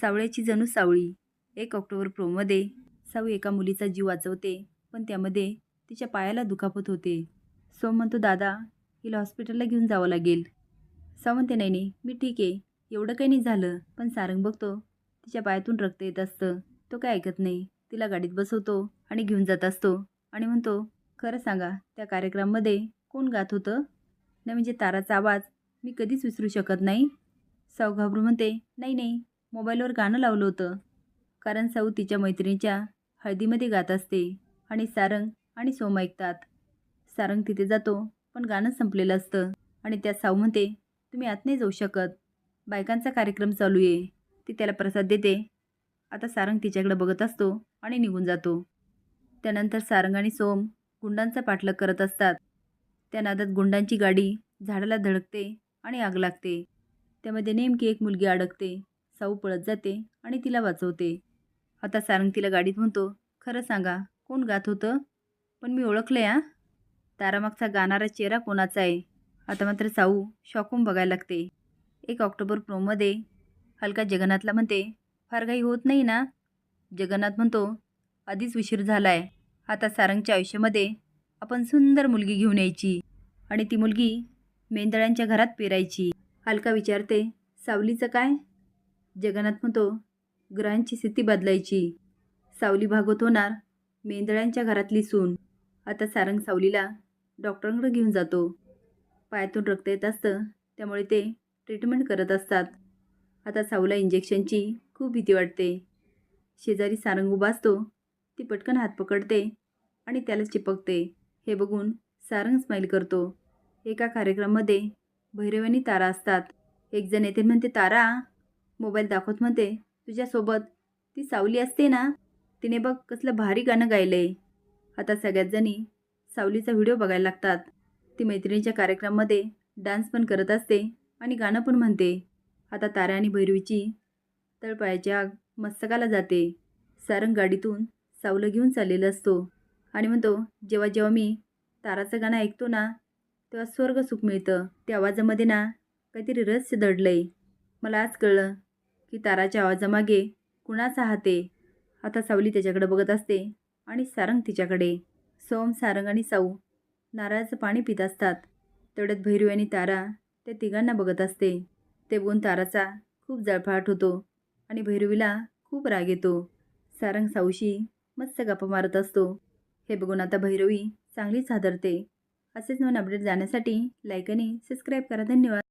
सावळ्याची जणू सावळी. एक ऑक्टोबर प्रोमध्ये साऊ एका मुलीचा जीव वाचवते. पण त्यामध्ये तिच्या पायाला दुखापत होते. सोम म्हणतो दादा हिला हॉस्पिटलला घेऊन जावं लागेल. सावंत नाही नाही मी ठीक आहे. एवढं काही नाही झालं. पण सारंग बघतो तिच्या पायातून रक्त येत असतं. तो काय ऐकत नाही. तिला गाडीत बसवतो आणि घेऊन जात असतो. आणि म्हणतो खरं सांगा त्या कार्यक्रमामध्ये कोण गात होतं? नाही म्हणजे ताराचा आवाज. मी कधीच विसरू शकत नाही. साऊ घाबरू म्हणते नाही नाही मोबाईलवर गाणं लावलं होतं. कारण साऊ तिच्या मैत्रिणीच्या हळदीमध्ये गात असते आणि सारंग आणि सोम ऐकतात. सारंग तिथे जातो पण गाणं संपलेलं असतं आणि त्यात साऊ म्हणते तुम्ही आत नाही जाऊ शकत. बायकांचा कार्यक्रम चालू आहे. ती त्याला प्रसाद देते. आता सारंग तिच्याकडे बघत असतो आणि निघून जातो. त्यानंतर सारंग आणि सोम गुंडांचा पाठलाग करत असतात. त्या नादात गुंडांची गाडी झाडाला धडकते आणि आग लागते. त्यामध्ये नेमकी एक मुलगी अडकते. साऊ पळत जाते आणि तिला वाचवते. आता सारंग तिला गाडीत म्हणतो खरं सांगा कोण गात होतं? पण मी ओळखलं या तारामागचा गाणारा चेहरा कोणाचा आहे? आता मात्र साऊ शॉकून बघायला लागते. एक ऑक्टोबर प्रोमध्ये हलका जगन्नाथला म्हणते फार काही होत नाही ना? जगन्नाथ म्हणतो आधीच उशीर झाला आहे आता सारंगच्या आयुष्यामध्ये आपण सुंदर मुलगी घेऊन यायची आणि ती मुलगी मेंदळ्यांच्या घरात पेरायची. हलका विचारते सावलीचं काय? जगन्नाथ म्हणतो ग्रहांची स्थिती बदलायची. सावली भागवत होणार मेंदळ्यांच्या घरातली सून. आता सारंग सावलीला डॉक्टरांकडे घेऊन जातो. पायातून रक्त येत असतं त्यामुळे ते ट्रीटमेंट करत असतात. आता सावला इंजेक्शनची खूप भीती वाटते. शेजारी सारंग उभा असतो ती पटकन हात पकडते आणि त्याला चिपकते. हे बघून सारंग स्माईल करतो. एका कार्यक्रमामध्ये भैरवानी तारा असतात. एकजण येथे येते म्हणते तारा मोबाईल दाखवत म्हणते तुझ्यासोबत ती सावली असते ना तिने बघ कसलं भारी गाणं गायलं आहे आता सगळ्यात जणी सावलीचा व्हिडिओ बघायला लागतात. ती मैत्रिणीच्या कार्यक्रमामध्ये डान्स पण करत असते आणि गाणं पण म्हणते. आता तारा आणि भैरवीची तळपायाची आग मस्तकाला जाते. सारंग गाडीतून सावलं घेऊन चाललेलं असतो आणि म्हणतो जेव्हा जेव्हा मी ताराचं गाणं ऐकतो ना तेव्हा स्वर्ग सुख मिळतं. त्या आवाजामध्ये ना काहीतरी रहस्य दडलं आहे मला आज कळलं की ताराच्या आवाजामागे कुणाचा हाते? आता सावली त्याच्याकडे बघत असते आणि सारंग तिच्याकडे. सोम सारंग आणि साऊ नारळाचं पाणी पित असतात. तेवढ्यात भैरवी आणि तारा त्या तिघांना बघत असते. ते बघून ताराचा खूप जळफाट होतो आणि भैरवीला खूप राग येतो. सारंग साऊशी मस्त गप्पा मारत असतो. हे बघून आता भैरवी चांगलीच हादरते. असेच नवीन अपडेट जाण्यासाठी लाईक आणि सबस्क्राईब करा. धन्यवाद.